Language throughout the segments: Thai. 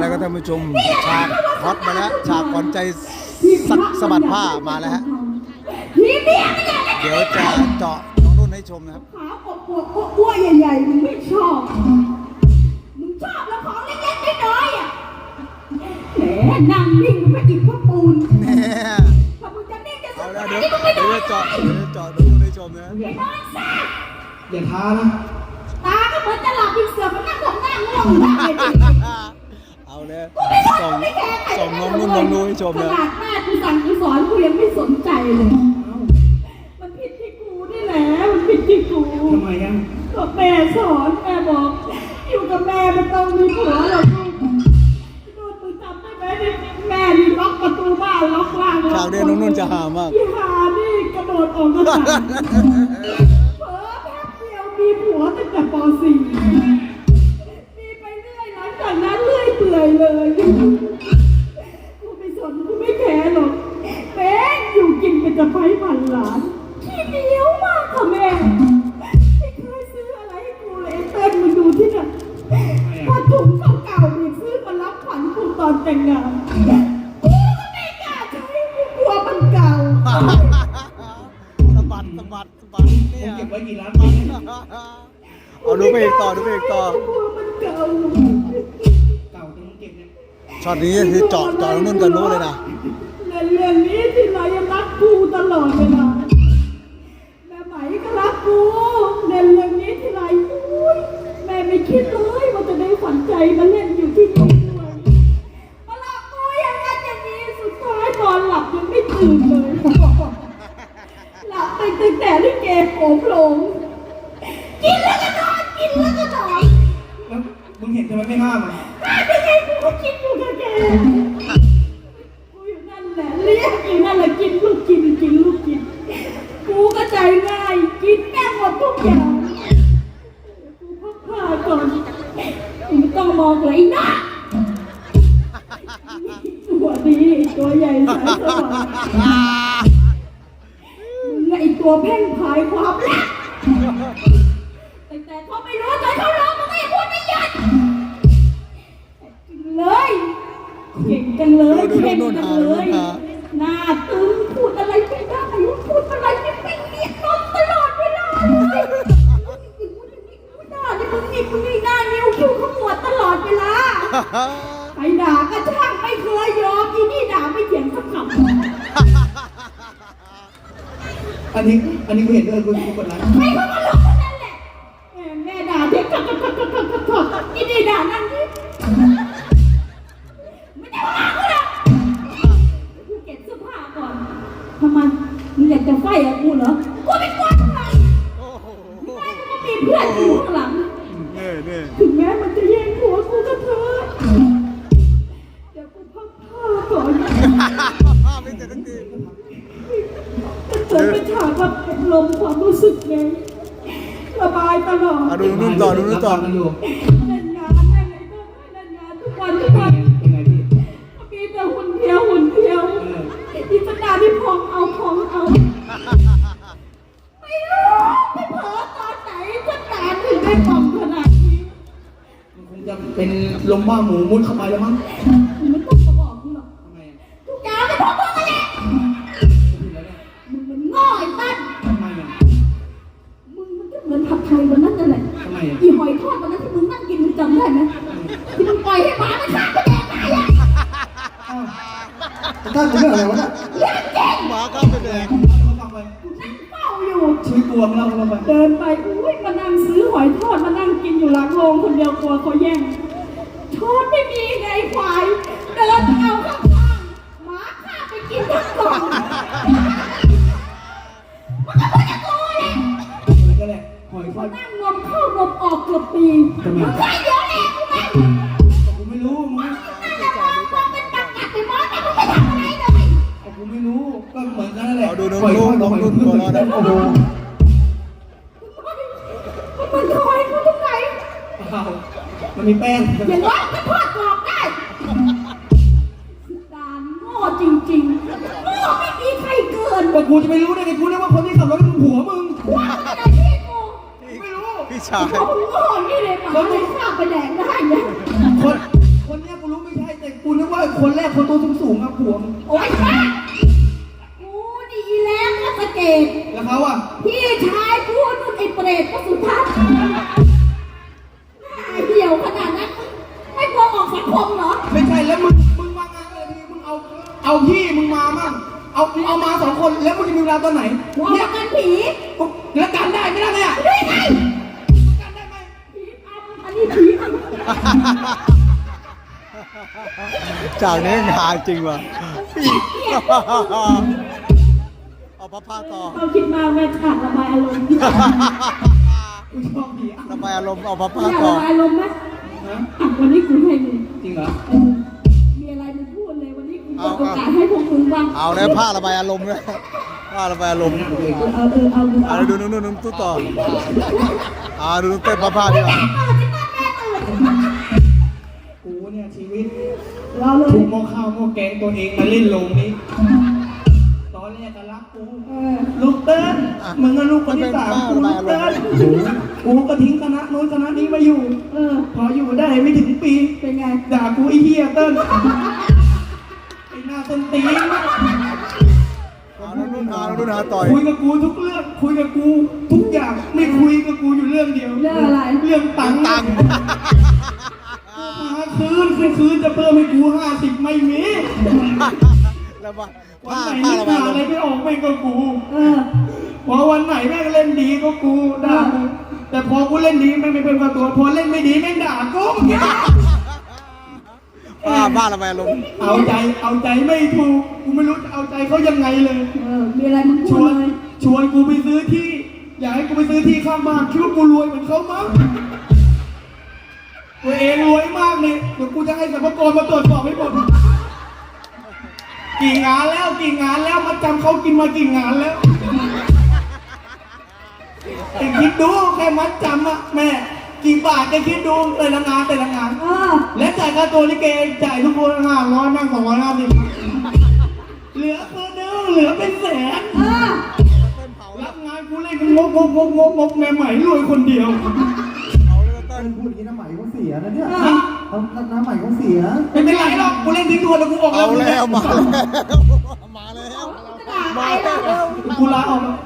แล้วก็ท่านผู้ชมฉากฮอตมาแล้วฉากขวัญใจสักสะบัดผ้ามาแล้วฮะเดี๋ยวจะเจาะน้องนุ่นให้ชมนะครับขาอบอวบอ้วนใหญ่ๆมึงไม่ชอบมึงชอบแล้วของเล็กๆน้อยๆอะแหมนั่งนิ่งพระอิฐพระปูนเนี่ยถ้ามึงจะนิ่งจะสเอาแล้วเดี๋ยวเดี๋ยวจะเจาะเดี๋ยวเจาะน้องนุ่นให้ชมนะไอ้นอนซะอย่าท้านะตาก็เหมือนจะหลับอีกเสือมันนั่งหลับหน้าง่วงอยู่ได้ เลยเอาเลยส่งส่งน้องนุ่นน้องนุ่นให้ชมขนะนาดแม่กูสั่งกูสอนกูยังไม่สนใจเลย มันผิดที่กูนี่แหละ มันผิดที่กูทำไมกันก็แม่สอนแม่บอก อยู่กับแม่มันต้องมีผัวหรอกลูกนู่นมึงจำได้ไหมนี่แม่นี่ล็อกประตูบ้านล็อกล่างล็อกฉากนี้น้องนุ่นจะหามากพี่หานี่กระโดดออกกระสัน แต่งงานกูก็ไม่กล้าใช้กูกลัวมันเก่าสะบัดสะบัดสะบัดเนี่ผมยเก็บไว้กี่ล้านปีเนี่ยเอาดูไปอีกต่อดูไปอีกต่อ กลัวมันเก่า เก่าจนเก็บเนี่ย ช็อตนี้คือเจาะเจาะน้องนุ่นกับนู้นเลยนะ เห็นทำไมไม่ใช่กูก็คิดอยู่กับแกกูอยู่นั่นแหละเรียกอยู่นั่นแหละกินลูกกินกินลูกกิน กูก็ใจง่ายกินแม่งหมดทุกอย่างกูพักผ้าก่อนกูไม่ต้องมองเลยนะตัวดีตัวใหญ่สายสว่างมึงไอตัวเพ่งพายความรักแต่แต่เขาไม่รู้ใจเขาร้องมันก็ยังพูดไม่หยุด เลยเก่งจังเลยดูดูเข้มนู่นจังหาเลนู่นยหา หน้าตึงพูดอะไรไม่ได้พูดอะไรไม่เป็นเรียกนมตลอดเวลาเลยหน้านี่มึงนี่มึงนี่หน้านิ้วคิ้วขมวดตลอดเวลาใครด่าก็ช่างไม่เคยยอมอีนี่ด่าไม่เถียงสักคำอันนี้อันนี้กูเห็นด้วยกูกูกดไลค์ใครเข ก็มีเพื่อนอยู่ข้างหลังนี่นี่ถึงแม้มันจะแย่งหัวกูก็เถอะเดี๋ยวกูพักผ้าก่อนไม่เสร็จทั้งทีมันเกิดเป็นฉากแบบเป็นลมความรู้สึกไงระบายตลอด เอาดูนุ่นต่อดูนุ่นต่อรับฟังกันอยู่ ลมบ้าหมูมุดเข้าไปแล้วมั้งมึงไม่ต้องมาบอกกูหรอกทำไมอะทุกอย่างเป็นเพราะมึงอะไรกูผิดแล้วเนี่ยมึงมันง่อไอ้ตั้นทำไมอะมึงมันก็เหมือนผัดไทยวันนั้นนั่นแหละทำไมอะอีหอยทอดวันนั้นที่มึงนั่งกินมึงจำได้ไหมที่มึงปล่อยให้หมามันฆ่าก็แดกตายอะอ้าวท่านจะเรื่องอะไรวะเนี่ยเรื่องจริงหมาเข้าไปแดงเอาฟังไปนั่งเฝ้าอยู่ชีวิตกลัวมึงเล่าให้เราไปเดินไปอุ้ยมานั่งซื้อหอยทอดมานั่งกินอยู่หลังโรงคนเดียวกลัวเขาแย่ง ทอดไม่มีไงควาย เดินเอาข้างๆหมาฆ่าไปกินทั้งกล่องมันก็พูดกับกูเลยอะไรก็แหละหอยทอดนั่งงมเข้างมออกเกือบปีทำไมมึงเคยเดี๋ยวแรงกูไหมกูไม่รู้มึงนั่นแหละมองมองเป็นตักกัดไปมองแต่มึงไม่ทำอะไรเลยกูไม่รู้ก็เหมือนกันนั่นแหละเอาดูน้องหอยทนุ่อนดน้องหอยนุ่นทตัวอดร้อนนะโอ้โห มันมีแป้งอย่างน้อยก็ทอดกรอบได้การโง่จริงๆโง่ไม่มีใครเกินก็กูจะไปรู้ได้ไงกูเรียกว่าคนที่ขับรถเป็นผัวมึงว่าอะไรพี่กูไม่รู้พี่ชายโง่โง่นี่เลยหมาเลยข้าไปแดกได้เนี่ยคนคนเนี้ยกูรู้ไม่คนแรกคนตัวสูงๆอะผัวมึงโอ๊ยกูดีแล้วก็สะเกตแล้วเขาอะพี่ชายกูนุ่นไอ้เปรตก็สุทัศน์หน้ คนแล้วมึงจะมีเวลาตอนไหนกูเอาเนี่ปยระกันผีแล้วกันได้ไหมล่ะเนี่ยได้ไงกันได้ไหมผีอำอันนี้ผีอำจากนี้หาจริงว่ะเอาพระพาต่อเราคิดมากแม่ขาดระบายอารมณ์กูชอบผีอะระบายอารมณ์เอาพระพาอยากต่อระบายอารมณ์ไหมฮะอะวันนี้กูให้มึงจริงเหรอเออมีอะไรมึงพูดเลยวันนี้กูเปิดโอกาสให้พวกมึงบ้างเอาเลยผ้าระบายอารมณ์เลย ผ้าระบายอารมณ์เอาเออเอาเออเอาเอาดูนู่นนู่นตู้ต่ออ่าดูเต้นพระพาดีกว่ากูเนี่ยชีวิตเราเลยถูกหม้อข้าวหม้อแกงตัวเองมาเล่นลงนี้ตอนแรกก็รักกูเออลูกเติ้ลมึงก็ลูกคนที่สามกูลูกเติ้ลกูก็ทิ้งคณะโน้นคณะนี้มาอยู่เออพออยู่ได้ไม่ถึงปีเป็นไงด่ากูไอ้เหี้ยเติ้ลไอ้หน้าต้นตีน เอานู่นนู่นหานู่นหาต่อย คุยกับกูทุกเรื่อง คุยกับกูทุกอย่าง ไม่คุยกับกูอยู่เรื่องเดียว เรื่องอะไร เรื่องตังค์ตังค์หาคืนคืนคืนจะเพิ่มให้กูห้าสิบไม่มีระบายวันผ้าไหนผ้านึระกบายหาอารอะไรมณ์ไม่ออกแม่งก็กูเออพอวันไหนแม่งเล่นดีก็กูด่ากูแต่พอกูเล่นดีแม่งไม่เป็นกับตัวพอเล่นไม่ดีแม่งด่ากู ผ้าผ้าระบายอารมณ์เอาใจเอาใจไม่ถูกกูไม่รู้จะเอาใจเขายังไงเลย เออ มีอะไรมึงชพูดวนเลยชวนกูไปซื้อที่ อยากให้กูไปซื้อที่ข้างบ้านคิดว่ากูรวยเหมือนเขามั้งตัวเองรวยมากเลยเดี๋ยวกูจะให้สรรพากรมาตรวจสอบให้หมดกี่งานแล้วกี่งานแล้วมาจำเขากินมากี่งานแล้วไอ้คิดดูแค่มัดจำอะแม่ กี่บาทแกคิดดูแต่ละงานแต่ละงาน เออและจ่ายค่าตัวลิเกจ่ายทุกคนห้าร้อยนั่งสองร้อยห้าสิบเหลือเพื่อนึงเหลือเป็นแสนเออรับงานกูเล่นงกงกงกงกงกแม่ใหม่รวยคนเดียวเอาเลยเต้นพูดอย่างนี้น้ำใหม่เขาเสียนะเนี่ยเออเอาน้ำใหม่เขาเสีย ไม่เป็นไรหรอกกูเล่นทิ้งทวนแล้วกูออกเอาแล้วมามาแล้ว มาแล้วจะด่าใครล่ะกูลาออกแล้ว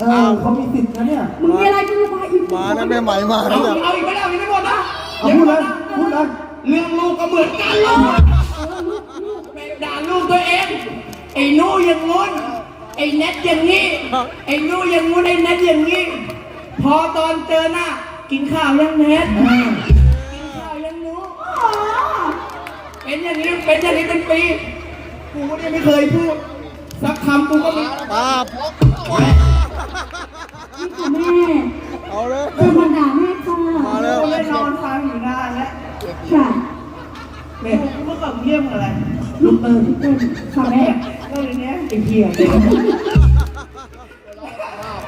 เออเขามีสิทธิ์นะเนี่ยมึงมีอะไรมึงระบายอีกมาแล้วแม่ใหม่มาเอาแล้วอีกเอาอีกไม่ได้เอาอีกไม่หมดนะเอาพูดเลยพูดเลยเรื่องลูกก็เหมือนกันลูกแม่งด่าลูกตัวเองไอ้นู่อย่างงู้นไอ้เน็ตอย่างงี้ไอ้นู่อย่างงู้นไอ้เน็ตอย่างงี้ พอตอนเจอหน้ากินข้าวยังเน็ตเออกินข้าวยังหนูอ๋อเป็นอย่างนี้เป็นอย่างนี้เป็นปีกูเนี่ยไม่เคยพูดสักคำกูก็ไม่ป้าบ นี่ค่ะแม่เอาเลยเออมาด่าแม่ค่ะมาแล้วกูได้นอนฟังอยู่นานแล้วค่ะเนี่ยกูเมื่อก่อนเยี่ยมอะไรลูกเออเป็นค่ะแม่เรื่องนี้ไอ้เหี้ยเลย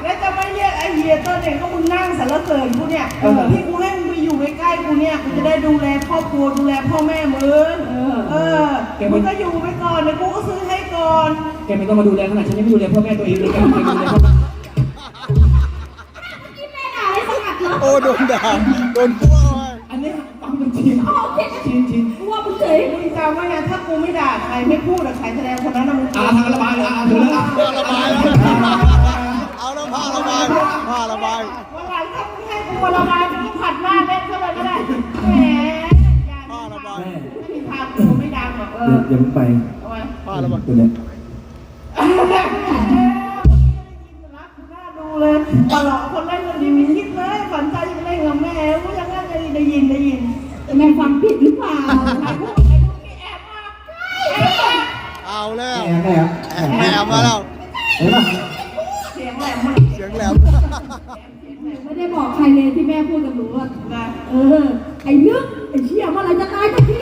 แล้วจะไม่เรียกไอ้เหี้ยต้นเนี่ยก็มึงนั่งสารเสริญกูเนี่ยที่กูให้มึงไปอยู่ใกล้ๆกูเนี่ยกูจะได้ดูแลครอบครัวดูแลพ่อแม่มึงเออเออมึงก็อยู่ไปก่อนเดี๋ยวกูก็ซื้อให้ก่อน แกไม่ต้องมาดูแลขนาดฉันยังไม่ดูแลพ่อแม่ตัวเองเลยแกไม่ดูแลพ่อ ดนด่าโดนพัวไว้อันนี้ฟังเป็นจริงชินชินกูว่ามึงเฉยมึงจำไว้นะถ้ากูไม่ด่าใครไม่พูดกับใครแสดงคนนั้นนะมึงอาทางระบายอ่าถึงแล้วระบายแล้วเอาแล้วผ้าระบายผ้าระบายวันหลังถ้ามึงให้กูมาระบายมึงก็ผัดหน้าเล่นเข้าไปก็ได้แหมอย่าผ้าระบายไม่มีทางกูไม่ดังหรอกเออเดี๋ยวเพิ่งไปเอาไว้ผ้าระบายตัวเนี้ยรักกูน่าดูเลยตลอดคนเล่น ได้ยินได้ยินแม่ฟังผิดหรือเปล่าใครพูดใครพูดมีแอบมาแอบมาเอาแล้วแอบแอบแอบแอบมาแล้ว เห็นป่ะเสียงแหลมมากเสียงแหลมไม่ได้บอกใครเลยที่แม่พูดกับหนูอะนะเออ ไอ้นึกไอ้เชี่ยเมื่อไหรจะตายสักที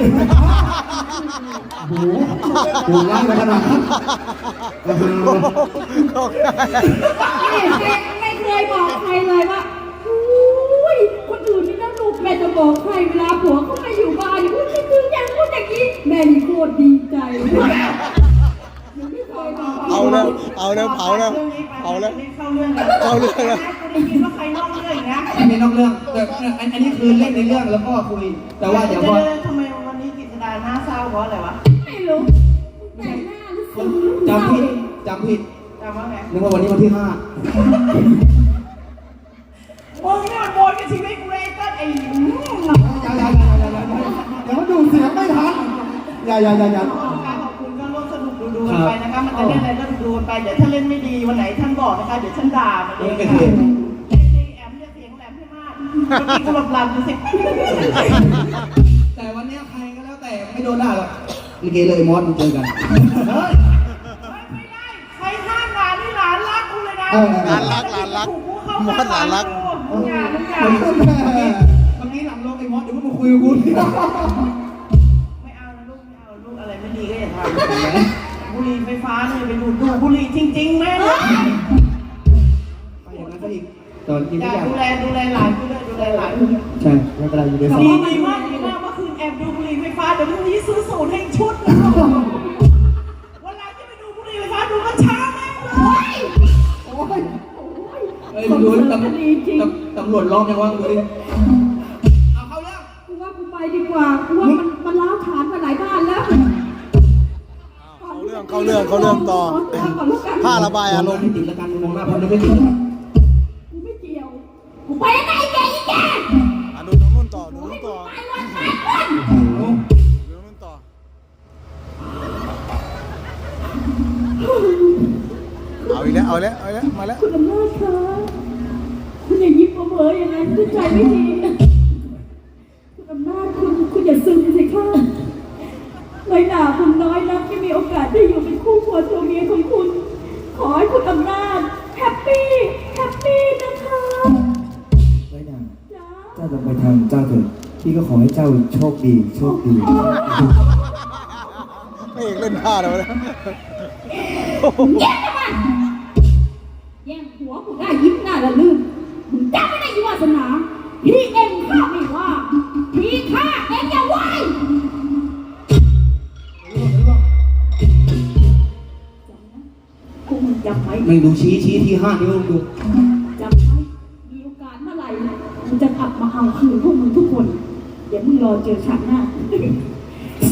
โอ้โหโหไล่ไปขนาดนั้นเออเขาได้นี่แม่ไม่เคยบอกใครเลยว่าอุ้ยคนอื่นนี่นะลูกแม่จะ บอกใครเวลาผัวเขาไม่อยู่บ้านนี่พูดคิดถึงอย่างพูดอย่างนี้แม่นี่โคตรดีใจหนูไม่เคยบอกเอาแล้วเอาแล้วเผาแล้วเผาแล้วเข้าเรื่องแล้วเข้าเรื่องแล้วกูได้ยินว่าใครนอกเรื่องอีกนะอันนี้นอกเรื่องแต่อันอันนี้คือเล่นในเรื่องแล้วก็คุย แต่ว่าเดี๋ยวพอทำไมวันนี้กิจดาหน้าเศร้าเพราะอะไรวะไม่รู้รู้แต่งหน้าหรือสูงหรือจำผิดจำผิดจำว่าไงนึกว่าวันนี้วันที่ห้า อย่าอย่าอย่าอย่าการขอบคุณก็ร่วมสนุกดูดูกันไปนะคะ มันจะเล่นอะไรก็ดูกันไป เดี๋ยวถ้าเล่นไม่ดีวันไหนท่านบอกนะคะ เดี๋ยวฉันด่ามันเองค่ะเล่นดีแอมอย่าเสียงแหลมให้มากเมื่อกี้กูหลับหลับอยู่สิแต่วันเนี้ยใครก็แล้วแต่ไม่โดนด่าหรอกลิเกเลยมอสมึงเจอกันเฮ้ยไม่ได้ใครห้ามงานนี่หลานรักกูเลยนะเออหลานรักหลานรักมดหลานรักมึงอย่ามึงอย่า เมื่อกี้หลังลงไอ้มอสเดี๋ยวมึงมาคุยกับกู บุหรี่ไฟฟ้าเนี่ยไปดูดดูบุหรี่จริงๆแม่เลยไปอย่างนั้นก็อีกตอนกินอไม่ย่าอยากดูแลดูแลหลานกูด้วยดูแลหลานกูด้วยใช่ไม่เป็นไรอยู่ในสดีมองดีมากดีมากเมื่อคืนแอบดูบุหรี่ไฟฟ้าเดี๋ยวพรุ่งนี้ซื้อสูตรให้ชุดนะวันหลังจะไปดูบุหรี่ไฟฟ้าดูก็ช้าแม่งเลยเอ้ยมึงดูตำตำตำรวจล้อมยังวะมึงดูดิ เขาเรื่องเขาเรื่องต่อผ้าระบายอารมณ์ไม่ติดละกันมองหน้าพอนึกไม่ติดกูไม่เกี่ยวกูไปแล้วไงแกอีแกอะดูตรงนู้นต่อดูตรงนู้นต่อไปวันไปวันดูตรงนู้นต่อเอาอีกแล้วเอาแล้วเอาแล้วมาแล้วคุณอำนาจคะคุณอย่ายิ้มเพ้อๆอย่างนั้นคุณใจไม่ดี ลงไปทางเจ้าเถิดพี่ก็ขอให้เจ้าโชคดี โชคดี ไม่เอกเล่นผ้าเลยวะแย่งทำไมแย่งหัวกูได้ยิ้มหน้าละลื่นมึงจำไม่ได้ยี่วาสนาพี่เอ็งข้าไม่ว่าพี่ข้าเอ็งอย่าไหวพวกมึงจำไหมไม่ดูชี้ชี้ที่ห้านิ้วดู เอาคืนพวกมึงทุกคน เดี๋ยวมึงรอเจอฉันหน้า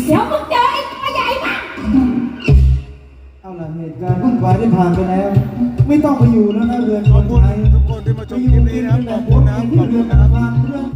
เดี๋ยวมึงเจอไอ้ตัวใหญ่มากเอาล่ะเหตุการณ์วุ่นวายได้ผ่านไปแล้ว ไม่ต้องไปอยู่แล้วนะเรือนขอบคุณไทยทุกคนที่มาชมคลิปนี้นะครับขอบคุณนะครับขอบคุณนะครับเรื่อง